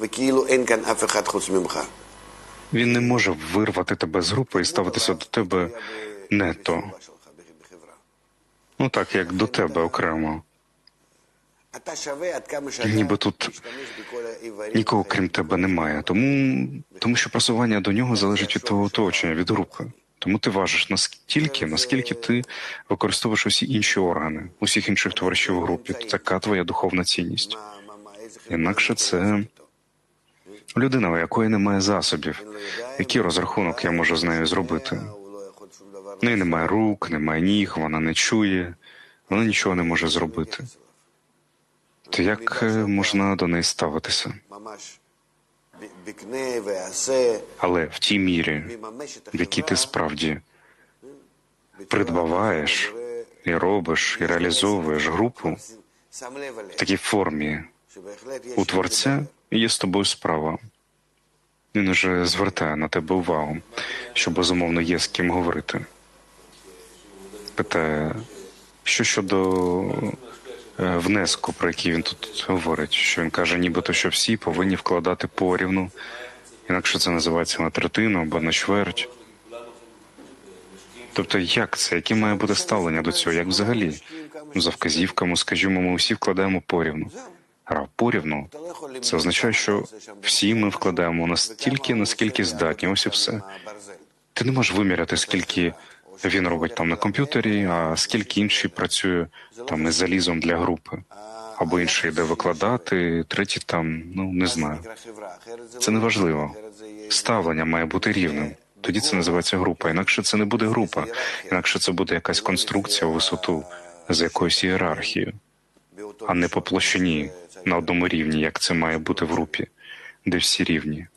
וכאילו אין כאן אף אחד חוץ ממך. Він не може вирвати тебе з групи і ставитися до тебе нето. שלך בחברה. Ну так, як до тебе окремо. אתה שווה עד כמה שאתה Ніби тут משתמש בכל האיברים. нікого крім тебе немає. Тому, тому що просування до нього залежить від твого оточення, від групи. Тому ти важиш настільки, наскільки ти використовуєш усі інші органи, усіх інших товаришів у групі. Така твоя духовна цінність. מה- מה- מה- איזה חברה Інакше це людина, у якої немає засобів. Який розрахунок я можу з нею зробити? В неї немає рук, немає ніг, вона не чує, вона нічого не може зробити. То як е, можна до неї ставитися? Але в тій мірі, в якій ти справді придбаваєш і робиш, і реалізовуєш групу в такій формі у Творця є з тобою справа. Він уже звертає на тебе увагу, що безумовно є з ким говорити. Питає, що щодо е, внеску, про який він тут говорить, що він каже, нібито що всі повинні вкладати порівну, інакше це називається на третину або на чверть. Тобто, як це? Яке має бути ставлення до цього? Як взагалі? За вказівками, скажімо, ми усі вкладаємо порівну грав порівну. Це означає, що всі ми вкладаємо настільки, наскільки здатні. Ось і все. Ти не можеш виміряти, скільки він робить там на комп'ютері, а скільки інший працює там із залізом для групи, або інший йде викладати, третій там ну не знаю. Це не важливо. Ставлення має бути рівним. Тоді це називається група. Інакше це не буде група, інакше це буде якась конструкція у висоту з якоюсь ієрархією, а не по площині на одному рівні, як це має бути в групі, де всі рівні.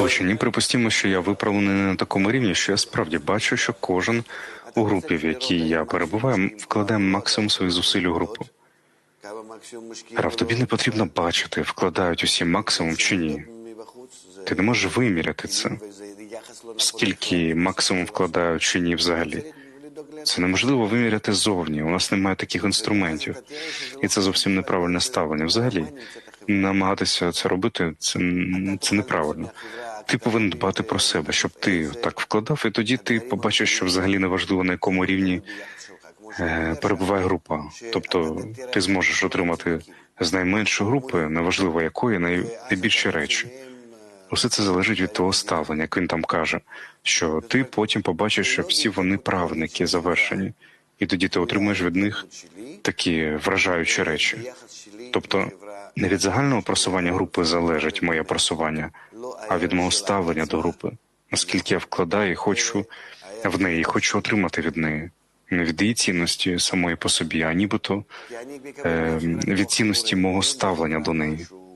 Очі, припустимо, що я виправлений на такому рівні, що я справді бачу, що кожен у групі, в якій я перебуваю, вкладає максимум своїх зусиль у групу. Рав, тобі не потрібно бачити, вкладають усі максимум чи ні. Ти не можеш виміряти це, скільки максимум вкладають чи ні взагалі. Це неможливо виміряти зовні. У нас немає таких інструментів, і це зовсім неправильне ставлення. Взагалі, намагатися це робити це, це неправильно. Ти повинен дбати про себе, щоб ти так вкладав, і тоді ти побачиш, що взагалі неважливо на якому рівні е, перебуває група. Тобто ти зможеш отримати з найменшої групи, неважливо якої, найбільші речі. Усе це залежить від твого ставлення, як він там каже, що ти потім побачиш, що всі вони правники завершені, і тоді ти отримаєш від них такі вражаючі речі. Тобто не від загального просування групи залежить моє просування, а від мого ставлення до групи. Наскільки я вкладаю і хочу в неї, хочу отримати від неї. Не від її цінності самої по собі, а нібито е, від цінності мого ставлення до неї.